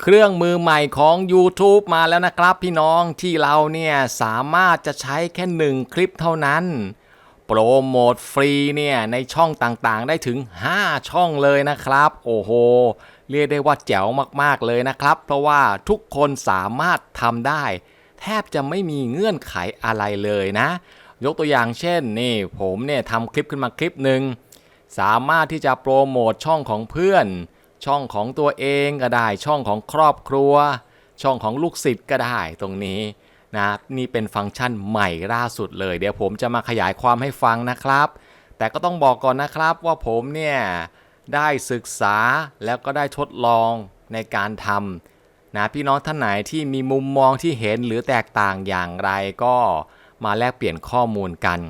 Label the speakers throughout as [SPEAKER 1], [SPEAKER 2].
[SPEAKER 1] เครื่องมือใหม่ของ YouTube มาแล้วนะครับพี่น้องที่เราเนี่ยสามารถจะใช้แค่หนึ่งคลิปเท่านั้น โปรโมทฟรีเนี่ยในช่องต่างๆ ได้ถึง 5 ช่องเลยนะครับ โอ้โห เรียกได้ว่าแจ๋วมากๆเลยนะครับ เพราะว่าทุกคนสามารถทำได้ แทบจะไม่มีเงื่อนไขอะไรเลยนะ ยกตัวอย่างเช่นนี่ผมเนี่ยทำคลิปขึ้นมาคลิปหนึ่งสามารถที่จะโปรโมทช่องของเพื่อน ช่องของตัวเองก็ได้ ช่องของครอบครัว ช่องของลูกศิษย์ก็ได้ตรงนี้นะนี่เป็นฟังก์ชันใหม่ล่าสุดเลย เดี๋ยวผมจะมาขยายความให้ฟังนะครับ แต่ก็ต้องบอกก่อนนะครับว่าผมเนี่ยได้ศึกษาแล้วก็ได้ทดลองในการทำนะพี่น้องท่านไหนที่มีมุมมองที่เห็นหรือแตกต่างอย่างไรก็มาแลกเปลี่ยนข้อมูลกัน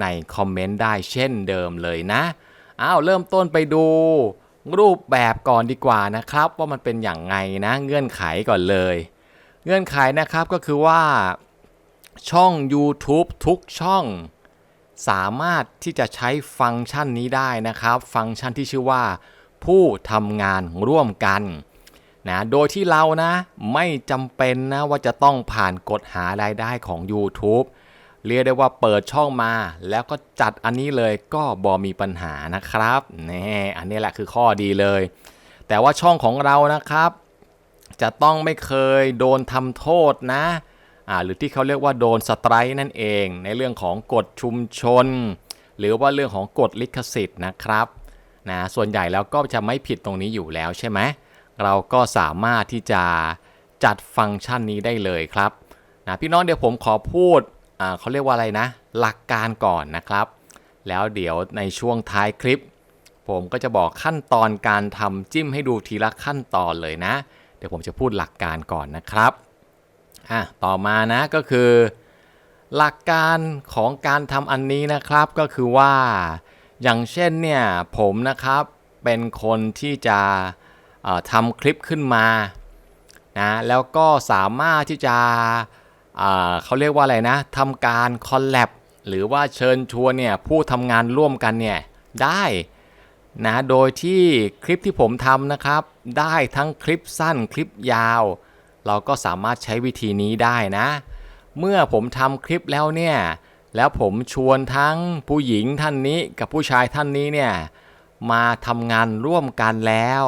[SPEAKER 1] ในคอมเมนต์ได้เช่นเดิมเลยนะอ้าวเริ่มต้นไปดู รูปแบบก่อนดีกว่านะครับ ว่ามันเป็นอย่างไงนะเงื่อนไขก่อนเลย เงื่อนไขนะครับก็คือว่าช่อง YouTube ทุกช่อง สามารถที่จะใช้ฟังก์ชันนี้ได้นะครับ ฟังก์ชันที่ชื่อว่า ผู้ทำงานร่วมกันนะโดยที่เรานะไม่จำเป็นนะว่าจะต้องผ่านกฎหารายได้ของ YouTube เรียกได้ว่าเปิดช่องมา แล้วก็จัดอันนี้เลยก็บอมีปัญหานะครับนี่อันนี้แหละคือข้อดีเลย แต่ว่าช่องของเรานะครับ จะต้องไม่เคยโดนทำโทษนะอ่าหรือที่เขาเรียกว่าโดนสไตร์นั่นเอง ในเรื่องของกฎชุมชน หรือว่าเรื่องของกฎลิขสิทธิ์นะครับนะส่วนใหญ่แล้วก็จะไม่ผิดตรงนี้อยู่แล้วใช่ไหมเราก็สามารถที่จะจัดฟังก์ชันนี้ได้เลยครับนะพี่น้องเดี๋ยวผมขอพูด เขาเรียกว่าอะไรนะ หลักการก่อนนะครับ แล้วเดี๋ยวในช่วงท้ายคลิป ผมก็จะบอกขั้นตอนการทำจิ้มให้ดูทีละขั้นตอนเลยนะ เดี๋ยวผมจะพูดหลักการก่อนนะครับอะต่อมานะก็คือ หลักการของการทำอันนี้นะครับก็คือว่า อย่างเช่นเนี่ยผมนะครับเป็นคนที่จะทำคลิปขึ้นมานะแล้วก็สามารถที่จะ เขาเรียกว่าอะไรนะทำการคอลแลบหรือว่าเชิญชวนเนี่ยผู้ทำงานร่วมกันเนี่ยได้นะโดยที่คลิปที่ผมทำนะครับ ได้ทั้งคลิปสั้นคลิปยาว เราก็สามารถใช้วิธีนี้ได้นะ เมื่อผมทำคลิปแล้วเนี่ยแล้วผมชวนทั้งผู้หญิงท่านนี้กับผู้ชายท่านนี้เนี่ยมาทำงานร่วมกันแล้ว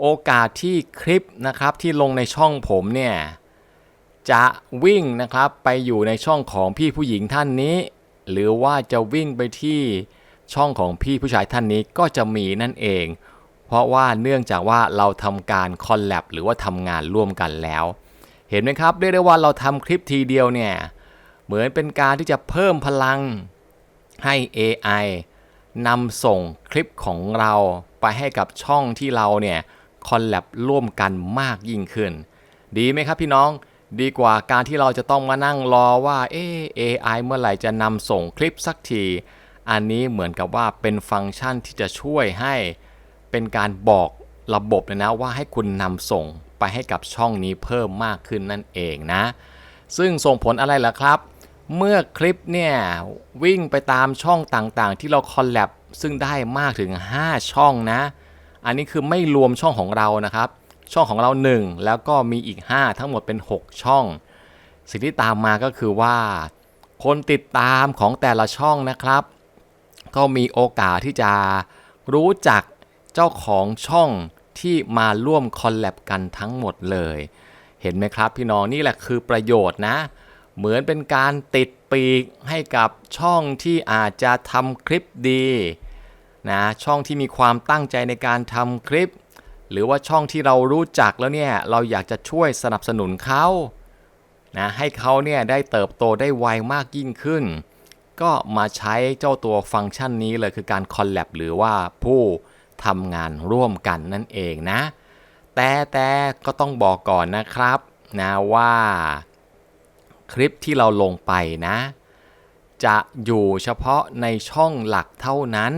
[SPEAKER 1] โอกาสที่คลิปนะครับที่ลงในช่องผมเนี่ย จะวิ่งนะครับไปอยู่ในช่องของพี่ผู้หญิงท่านนี้ หรือว่าจะวิ่งไปที่ช่องของพี่ผู้ชายท่านนี้ก็จะมีนั่นเอง เพราะว่าเนื่องจากว่าเราทำการคอลแลบหรือว่าทำงานร่วมกันแล้ว เห็นไหมครับเรียกได้ว่าเราทำคลิปทีเดียวเนี่ยเหมือนเป็นการที่จะเพิ่มพลังให้ AI นำส่งคลิปของเราไปให้กับช่องที่เราเนี่ยคอลแลบร่วมกันมากยิ่งขึ้น ดีไหมครับพี่น้อง ดีกว่าการที่เราจะต้องมานั่งรอว่าเอ AI เมื่อไหร่จะนำส่งคลิปสักที อันนี้เหมือนกับว่าเป็นฟังก์ชันที่จะช่วยให้เป็นการบอกระบบเลยนะว่าให้คุณนำส่งไปให้กับช่องนี้เพิ่มมากขึ้นนั่นเองนะ ซึ่งส่งผลอะไรล่ะครับ เมื่อคลิปเนี่ยวิ่งไปตามช่องต่างๆ ที่เราคอลแลบซึ่งได้มากถึง 5 ช่องนะ อันนี้คือไม่รวมช่องของเรานะครับ ช่องของเรา 1 แล้วก็มีอีก 5 ทั้งหมดเป็น 6 ช่อง สิ่งที่ตามมาก็คือว่า คนติดตามของแต่ละช่องนะครับ ก็มีโอกาสที่จะรู้จักเจ้าของช่องที่มาร่วมคอลแลบกันทั้งหมดเลย เห็นไหมครับพี่น้องนี่แหละคือประโยชน์นะ เหมือนเป็นการติดปีกให้กับช่องที่อาจจะทำคลิปดีนะช่องที่มีความตั้งใจในการทำคลิป หรือว่าช่องที่เรารู้จักแล้วเนี่ยเราอยากจะช่วยสนับสนุนเขานะให้เขาเนี่ยได้เติบโตได้ไวมากยิ่งขึ้น ก็มาใช้เจ้าตัวฟังก์ชันนี้เลยคือการคอลแลบหรือว่าผู้ทำงานร่วมกันนั่นเองนะ แต่แต่ก็ต้องบอกก่อนนะครับนะว่าคลิปที่เราลงไปนะ จะอยู่เฉพาะในช่องหลักเท่านั้น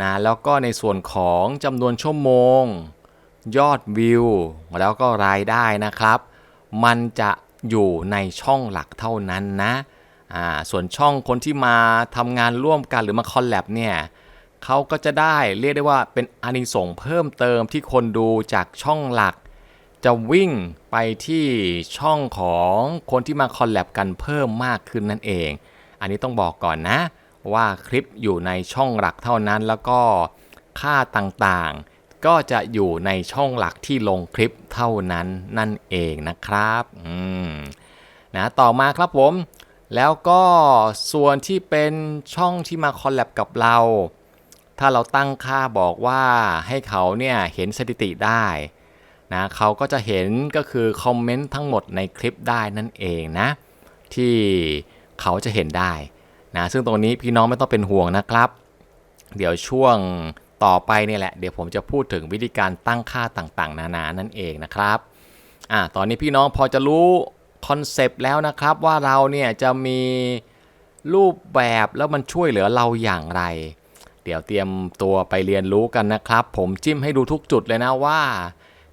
[SPEAKER 1] นะแล้วก็ในส่วนของจำนวนชั่วโมง ยอดวิว แล้วก็รายได้นะครับ มันจะอยู่ในช่องหลักเท่านั้นนะส่วนช่องคนที่มาทำงานร่วมกันหรือมาคอลแลบเนี่ยเขาก็จะได้เรียกได้ว่าเป็นอานิสงส์เพิ่มเติมที่คนดูจากช่องหลัก จะวิ่งไปที่ช่องของคนที่มาคอลแลบกันเพิ่มมากขึ้นนั่นเอง อันนี้ต้องบอกก่อนนะ ว่าคลิปอยู่ในช่องหลักเท่านั้น แล้วก็ค่าต่างๆ ก็จะอยู่ในช่องหลักที่ลงคลิปเท่านั้นนั่นเองนะครับอืมนะต่อมาครับผม แล้วก็ส่วนที่เป็นช่องที่มาคอลแลบกับเรา ถ้าเราตั้งค่าบอกว่าให้เขาเนี่ยเห็นสถิติได้นะเขาก็จะเห็นก็คือคอมเมนต์ทั้งหมดในคลิปได้นั่นเองนะ ที่เขาจะเห็นได้ นะซึ่งตรงนี้พี่น้องไม่ต้องเป็นห่วงนะครับ เดี๋ยวช่วงต่อไปเนี่ยแหละ เดี๋ยวผมจะพูดถึงวิธีการตั้งค่าต่างๆ นานานั่นเองนะครับอะตอนนี้พี่น้องพอจะรู้คอนเซปต์แล้วนะครับว่าเราเนี่ยจะมีรูปแบบแล้วมันช่วยเหลือเราอย่างไร เดี๋ยวเตรียมตัวไปเรียนรู้กันนะครับ ผมจิ้มให้ดูทุกจุดเลยนะว่า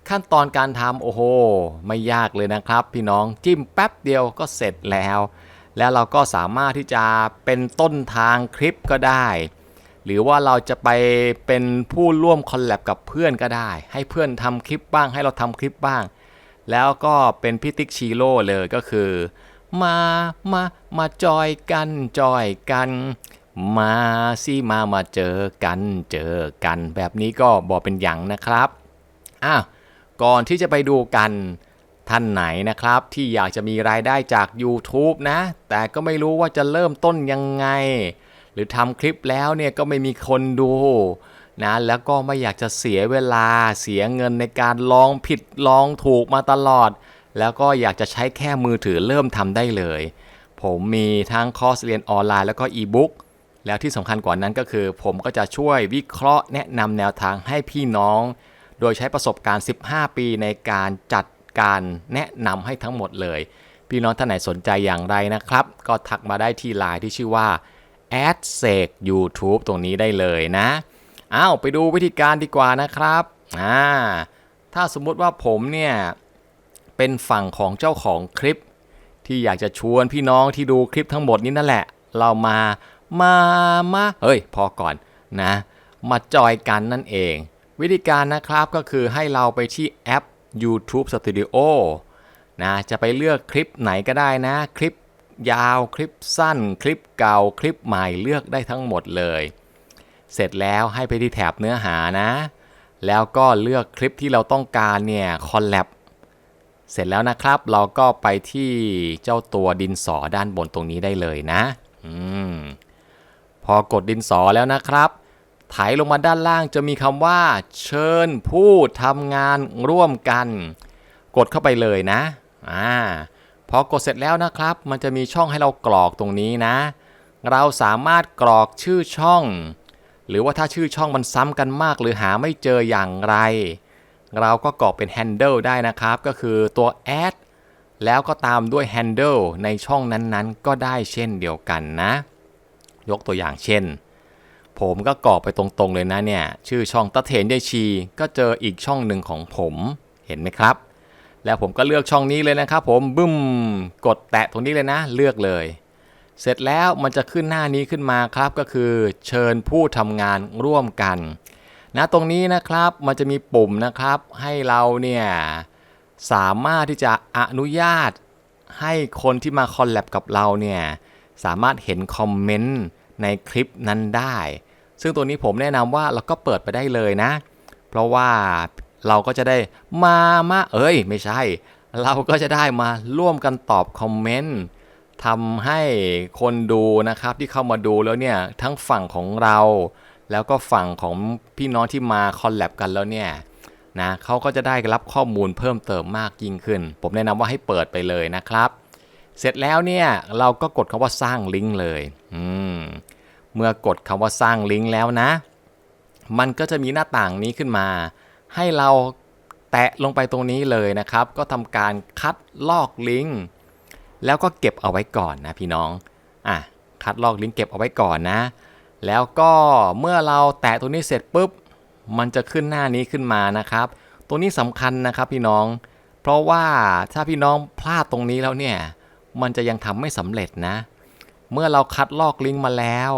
[SPEAKER 1] ขั้นตอนการทำโอ้โห ไม่ยากเลยนะครับ พี่น้องจิ้มแป๊บเดียวก็เสร็จแล้ว แล้วเราก็สามารถที่จะเป็นต้นทางคลิปก็ได้ หรือว่าเราจะไปเป็นผู้ร่วมคอลแลบกับเพื่อนก็ได้ ให้เพื่อนทำคลิปบ้าง ให้เราทำคลิปบ้าง แล้วก็เป็นพิติกชีโร่เลยก็คือ มา มา มาจอยกันจอยกัน มาสิมามาเจอกันเจอกัน แบบนี้ก็บอกเป็นอย่างนะครับ อ้าว ก่อนที่จะไปดูกัน ท่านไหนนะครับที่อยากจะมีรายได้จาก YouTube นะ แต่ก็ไม่รู้ว่าจะเริ่มต้นยังไง หรือทำคลิปแล้วเนี่ยก็ไม่มีคนดูนะแล้วก็ไม่อยากจะเสียเวลาเสียเงินในการลองผิดลองถูกมาตลอด แล้วก็อยากจะใช้แค่มือถือเริ่มทำได้เลย ผมมีทั้งคอร์สเรียนออนไลน์แล้วก็อีบุ๊กแล้วที่สำคัญกว่านั้นก็คือ ผมก็จะช่วยวิเคราะห์แนะนำแนวทางให้พี่น้อง โดยใช้ประสบการณ์ 15 ปีในการจัด การแนะนำให้ทั้งหมดเลย พี่น้องท่านไหนสนใจอย่างไรนะครับ ก็ทักมาได้ที่ไลน์ที่ชื่อว่า a d s e c YouTube ตรงนี้ได้เลยนะอ้าวไปดูวิธีการดีกว่านะครับอ่าถ้าสมมุติว่าผมเนี่ยเป็นฝั่งของเจ้าของคลิป ที่อยากจะชวนพี่น้องที่ดูคลิปทั้งหมดนี้นั่นแหละ เรามามามาเฮ้ย พอก่อนนะ มาจอยกันนั่นเอง วิธีการนะครับก็คือให้เราไปที่แอป YouTube Studio นะจะไปเลือกคลิปไหนก็ได้นะ คลิปยาวคลิปสั้น คลิปเก่าคลิปใหม่เลือกได้ทั้งหมดเลย เสร็จแล้วให้ไปที่แถบเนื้อหานะ แล้วก็เลือกคลิปที่เราต้องการเนี่ยคอลแลบเสร็จแล้วนะครับเราก็ไปที่เจ้าตัวดินสอด้านบนตรงนี้ได้เลยนะ อืมพอกดดินสอแล้วนะครับ ไถลงมาด้านล่างจะมีคำว่า เชิญผู้ทำงานร่วมกัน กดเข้าไปเลยนะอ่าพอกดเสร็จแล้วนะครับ มันจะมีช่องให้เรากรอกตรงนี้นะ เราสามารถกรอกชื่อช่อง หรือว่าถ้าชื่อช่องมันซ้ำกันมากหรือหาไม่เจออย่างไร เราก็กรอกเป็น handle ได้นะครับ ก็คือตัว add แล้วก็ตามด้วย handle ในช่องนั้นๆ ก็ได้เช่นเดียวกันนะ ยกตัวอย่างเช่น ผมก็กรอกไปตรงๆเลยนะเนี่ย ชื่อช่องตะเถนยายชี ก็เจออีกช่องหนึ่งของผมเห็นไหมครับ แล้วผมก็เลือกช่องนี้เลยนะครับผมบึ้มกดแตะตรงนี้เลยนะ เลือกเลย เสร็จแล้วมันจะขึ้นหน้านี้ขึ้นมาครับก็คือเชิญผู้ทำงานร่วมกันนะตรงนี้นะครับมันจะมีปุ่มนะครับ ให้เราเนี่ยสามารถที่จะอนุญาตให้คนที่มาคอลแลบกับเราเนี่ยสามารถเห็นคอมเมนต์ในคลิปนั้นได้ ซึ่งตัวนี้ผมแนะนำว่าเราก็เปิดไปได้เลยนะ เพราะว่าเราก็จะได้มามาเอ้ย ไม่ใช่ เราก็จะได้มาร่วมกันตอบคอมเมนต์ทำให้คนดูนะครับที่เข้ามาดูแล้วเนี่ย ทั้งฝั่งของเรา แล้วก็ฝั่งของพี่น้องที่มาคอลแลบกันแล้วเนี่ยนะเขาก็จะได้รับข้อมูลเพิ่มเติมมากยิ่งขึ้น ผมแนะนำว่าให้เปิดไปเลยนะครับ เสร็จแล้วเนี่ยเราก็กดคำว่าสร้างลิงก์เลย อืม เมื่อกดคำว่าสร้างลิงก์แล้วนะ มันก็จะมีหน้าต่างนี้ขึ้นมา ให้เราแตะลงไปตรงนี้เลยนะครับ ก็ทำการคัดลอกลิงก์แล้วก็เก็บเอาไว้ก่อนนะพี่น้อง อะ คัดลอกลิงก์เก็บเอาไว้ก่อนนะ แล้วก็เมื่อเราแตะตรงนี้เสร็จปุ๊บ มันจะขึ้นหน้านี้ขึ้นมานะครับ ตรงนี้สำคัญนะครับพี่น้อง เพราะว่าถ้าพี่น้องพลาดตรงนี้แล้วเนี่ย มันจะยังทำไม่สำเร็จนะ เมื่อเราคัดลอกลิงก์มาแล้ว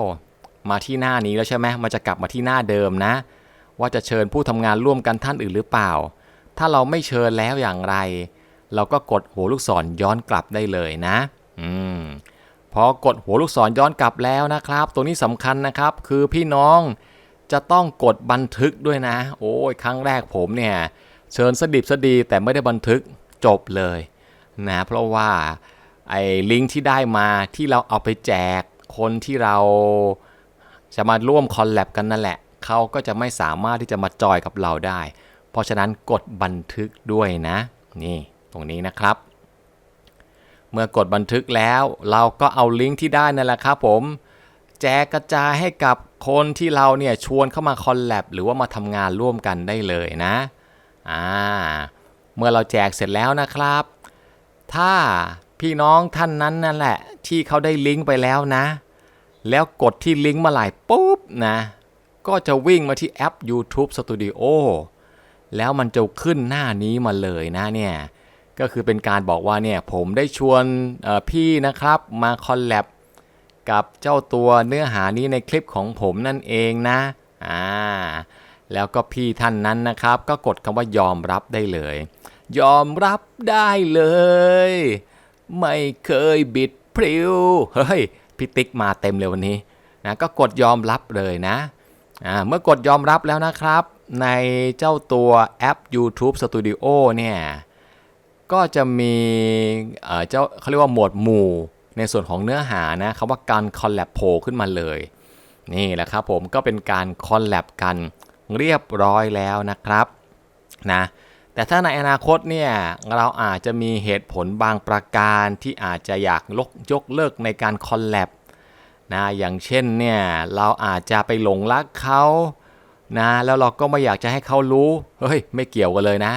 [SPEAKER 1] มาที่หน้านี้แล้วใช่ไหมมันจะกลับมาที่หน้าเดิมนะ ว่าจะเชิญผู้ทำงานร่วมกันท่านอื่นหรือเปล่า ถ้าเราไม่เชิญแล้วอย่างไร เราก็กดหัวลูกศรย้อนกลับได้เลยนะ อืมพอกดหัวลูกศรย้อนกลับแล้วนะครับ ตัวนี้สำคัญนะครับ คือพี่น้องจะต้องกดบันทึกด้วยนะ โอ้ยครั้งแรกผมเนี่ยเชิญสดิบสดีแต่ไม่ได้บันทึกจบเลยนะเพราะว่าไอ้ลิงก์ที่ได้มาที่เราเอาไปแจกคนที่เรา จะมาร่วมคอลแลบกันนั่นแหละ เขาก็จะไม่สามารถที่จะมาจอยกับเราได้ เพราะฉะนั้นกดบันทึกด้วยนะ นี่ตรงนี้นะครับ เมื่อกดบันทึกแล้วเราก็เอาลิงก์ที่ได้นั่นแหละครับผมแจกกระจายให้กับคนที่เราเนี่ยชวนเข้ามาคอลแลบหรือว่ามาทำงานร่วมกันได้เลยนะอ่าเมื่อเราแจกเสร็จแล้วนะครับ ถ้าพี่น้องท่านนั้นนั่นแหละ ที่เขาได้ลิงก์ไปแล้วนะ แล้วกดที่ลิงก์มื่อไหร่ปุ๊บนะ ก็จะวิ่งมาที่แอป YouTube Studio แล้วมันจะขึ้นหน้านี้มาเลยนะเนี่ย ก็คือเป็นการบอกว่าเนี่ยผมได้ชวนพี่นะครับมาคอลแลบกับเจ้าตัวเนื้อหานี้ในคลิปของผมนั่นเองนะ อ่า แล้วก็พี่ท่านนั้นนะครับ ก็กดคำว่ายอมรับได้เลย ยอมรับได้เลย ไม่เคยบิดพริ้ว เฮ้ย พี่ติ๊กมาเต็มเลยวันนี้นะก็กดยอมรับเลยนะเมื่อกดยอมรับแล้วนะครับ ในเจ้าตัวแอป YouTube Studio เนี่ยก็จะมีเอ่อเจ้าเขาเรียกว่าหมวดหมู่ในส่วนของเนื้อหานะคำว่าการคอลแลบโผล่ขึ้นมาเลย นี่แหละครับผมก็เป็นการคอลแลบกันเรียบร้อยแล้วนะครับนะ แต่ถ้าในอนาคตเนี่ยเราอาจจะมีเหตุผลบางประการที่อาจจะอยากลกยกเลิกในการคอลแลบนะอย่างเช่นเนี่ยเราอาจจะไปหลงรักเขานะแล้วเราก็ไม่อยากจะให้เขารู้เฮ้ยไม่เกี่ยวกันเลยนะ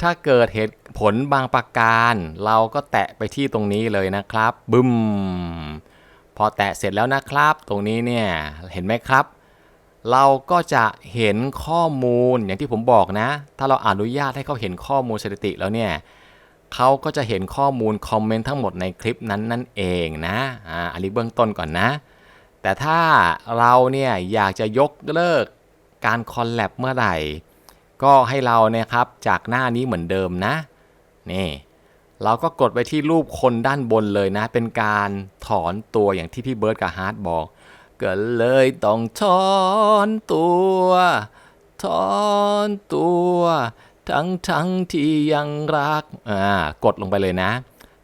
[SPEAKER 1] ถ้าเกิดเหตุผลบางประการ เราก็แตะไปที่ตรงนี้เลยนะครับบึ้มพอแตะเสร็จแล้วนะครับ ตรงนี้เนี่ยเห็นไหมครับ เราก็จะเห็นข้อมูลอย่างที่ผมบอกนะ ถ้าเราอนุญาตให้เขาเห็นข้อมูลสถิติแล้วเนี่ยเขาก็จะเห็นข้อมูลคอมเมนต์ทั้งหมดในคลิปนั้นนั่นเองนะอ่าอันนี้เบื้องต้นก่อนนะ แต่ถ้าเราเนี่ยอยากจะยกเลิกการคอลแลบเมื่อไหร่ ก็ให้เราเนี่ยครับจากหน้านี้เหมือนเดิมนะนี่เราก็กดไปที่รูปคนด้านบนเลยนะ เป็นการถอนตัวอย่างที่พี่เบิร์ดกับฮาร์ดบอก ก็เลยต้องถอนตัวถอนตัว ทั้งทั้งที่ยังรักอ่ากดลงไปเลยนะ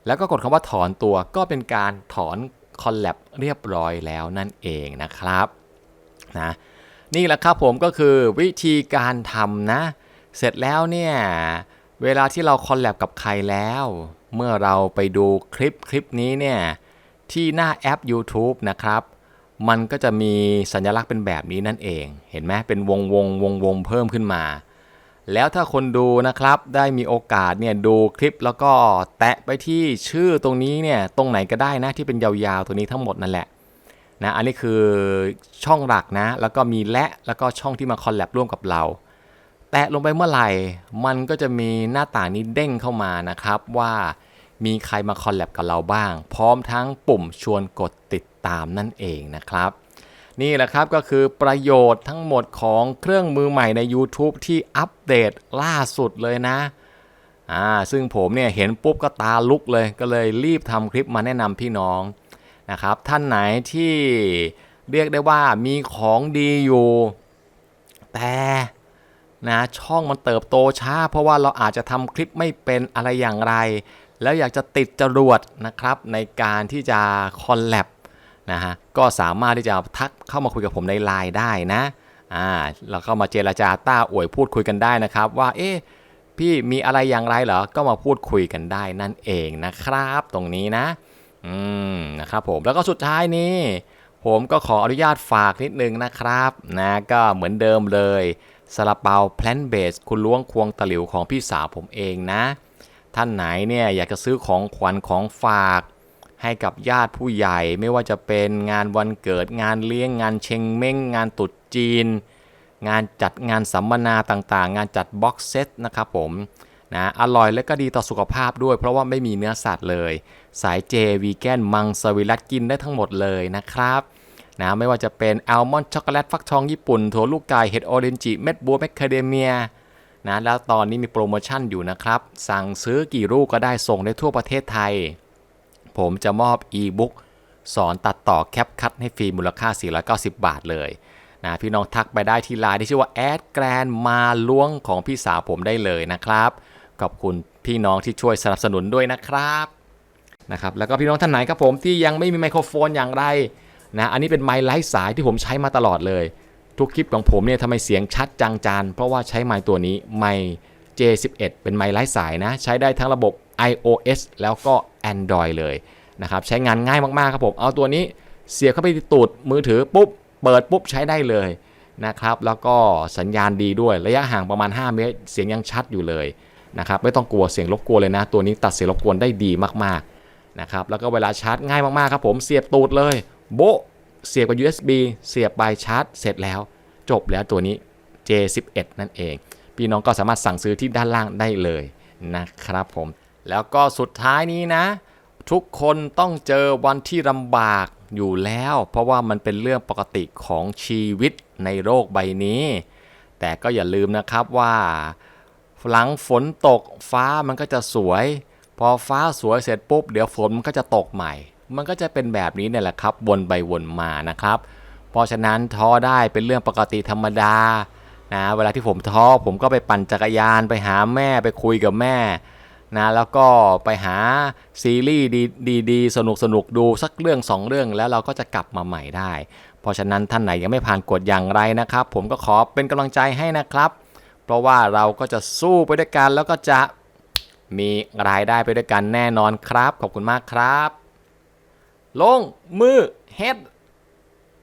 [SPEAKER 1] แล้วก็กดคำว่าถอนตัวก็เป็นการถอนคอลแลบเรียบร้อยแล้วนั่นเองนะครับนะนี่แหละครับผมก็คือวิธีการทำนะ เสร็จแล้วเนี่ย เวลาที่เราคอลแลบกับใครแล้ว เมื่อเราไปดูคลิปคลิปนี้เนี่ย ที่หน้าแอป YouTube นะครับ มันก็จะมีสัญลักษณ์เป็นแบบนี้นั่นเอง เห็นไหมเป็นวงวงวงวงเพิ่มขึ้นมา แล้วถ้าคนดูนะครับได้มีโอกาสเนี่ยดูคลิปแล้วก็แตะไปที่ชื่อตรงนี้เนี่ยตรงไหนก็ได้นะที่เป็นยาวๆ ตัวนี้ทั้งหมดนั่นแหละนะอันนี้คือช่องหลักนะ แล้วก็มีและแล้วก็ช่องที่มาคอลแลบร่วมกับเรา แตะลงไปเมื่อไหร่ มันก็จะมีหน้าต่างนี้เด้งเข้ามานะครับว่า มีใครมาคอลแลบกับเราบ้าง พร้อมทั้งปุ่มชวนกดติดตามนั่นเองนะครับ นี่แหละครับก็คือประโยชน์ทั้งหมดของเครื่องมือใหม่ใน YouTube ที่อัปเดตล่าสุดเลยนะอ่าซึ่งผมเนี่ยเห็นปุ๊บก็ตาลุกเลยก็เลยรีบทำคลิปมาแนะนำพี่น้องนะครับท่านไหนที่เรียกได้ว่ามีของดีอยู่ แต่นะช่องมันเติบโตช้า เพราะว่าเราอาจจะทำคลิปไม่เป็นอะไรอย่างไร แล้วอยากจะติดจรวดนะครับในการที่จะคอลแลบนะฮะก็สามารถที่จะทักเข้ามาคุยกับผมในไลน์ได้นะอ่าเราก็มาเจรจาต้าอวยพูดคุยกันได้นะครับ ว่าเอ๊ะพี่มีอะไรอย่างไรเหรอ ก็มาพูดคุยกันได้นั่นเองนะครับ ตรงนี้นะอืมนะครับผมแล้วก็สุดท้ายนี้ผมก็ขออนุญาตฝากนิดนึงนะครับนะก็เหมือนเดิมเลยซาลาเปาแพลนเบสคุณล้วงควงตะหลิวของพี่สาวผมเองนะ ท่านไหนเนี่ยอยากจะซื้อของขวัญของฝากให้กับญาติผู้ใหญ่ไม่ว่าจะเป็นงานวันเกิดงานเลี้ยงงานเชงเม้ง งานตรุษจีน งานจัดงานสัมมนาต่างๆ งานจัดบ็อกเซตนะครับผมนะอร่อยและก็ดีต่อสุขภาพด้วยเพราะว่าไม่มีเนื้อสัตว์เลย สายเจวีแกนมังสวิรัตกินได้ทั้งหมดเลยนะครับนะไม่ว่าจะเป็นอัลมอนด์ช็อกโกแลตฟักทองญี่ปุ่นถั่วลูกไก่เห็ดออเรนจิเม็ดบัวแมคคาเดเมีย นะแล้วตอนนี้มีโปรโมชั่นอยู่นะครับ สั่งซื้อกี่ลูกก็ได้ส่งได้ทั่วประเทศไทย ผมจะมอบอีบุ๊กสอนตัดต่อแคปคัดให้ฟรีมูลค่า 490 บาทเลยนะพี่น้องทักไปได้ที่ไลน์ที่ชื่อว่าแอดแกรนมาล้วงของพี่สาวผมได้เลยนะครับ ขอบคุณพี่น้องที่ช่วยสนับสนุนด้วยนะครับนะครับแล้วก็พี่น้องท่านไหนครับผมที่ยังไม่มีไมโครโฟนอย่างไรนะอันนี้เป็นไมค์ไร้สายที่ผมใช้มาตลอดเลย ทุกคลิปของผมเนี่ยทำไมเสียงชัดจังจานเพราะว่าใช้ไมค์ตัวนี้ไมค์ J11 เป็นไมค์ไร้สายนะ ใช้ได้ทั้งระบบ iOS แล้วก็ Android เลยนะครับ ใช้งานง่ายมากๆครับผม เอาตัวนี้เสียบเข้าไปที่ตูดมือถือปุ๊บ เปิดปุ๊บใช้ได้เลยนะครับ แล้วก็สัญญาณดีด้วยระยะห่างประมาณ 5 เมตร เสียงยังชัดอยู่เลยนะครับ ไม่ต้องกลัวเสียงรบกวนเลยนะ ตัวนี้ตัดเสียงรบกวนได้ดีมากๆนะครับ แล้วก็เวลาชาร์จง่ายมากๆครับผม เสียบตูดเลย โบะ เสียบกับ USB เสียบไปชาร์จ เสร็จแล้ว จบแล้วตัวนี้ J11 นั่นเอง พี่น้องก็สามารถสั่งซื้อที่ด้านล่างได้เลยนะครับผม แล้วก็สุดท้ายนี้นะ ทุกคนต้องเจอวันที่ลำบากอยู่แล้ว เพราะว่ามันเป็นเรื่องปกติของชีวิตในโลกใบนี้ แต่ก็อย่าลืมนะครับว่าหลังฝนตกฟ้ามันก็จะสวย พอฟ้าสวยเสร็จปุ๊บ เดี๋ยวฝนมันก็จะตกใหม่ มันก็จะเป็นแบบนี้เนี่ยแหละครับวนไปวนมานะครับ เพราะฉะนั้นท้อได้เป็นเรื่องปกติธรรมดานะเวลาที่ผมท้อผมก็ไปปั่นจักรยานไปหาแม่ไปคุยกับแม่นะแล้วก็ไปหาซีรีส์ดีดีๆสนุกสนุกๆดูสักเรื่องสองเรื่องแล้วเราก็จะกลับมาใหม่ได้ เพราะฉะนั้นท่านไหนยังไม่ผ่านกฎอย่างไรนะครับ ผมก็ขอเป็นกำลังใจให้นะครับ เพราะว่าเราก็จะสู้ไปด้วยกันแล้วก็จะมีรายได้ไปด้วยกันแน่นอนครับ ขอบคุณมากครับ ลงมือเฮ็ด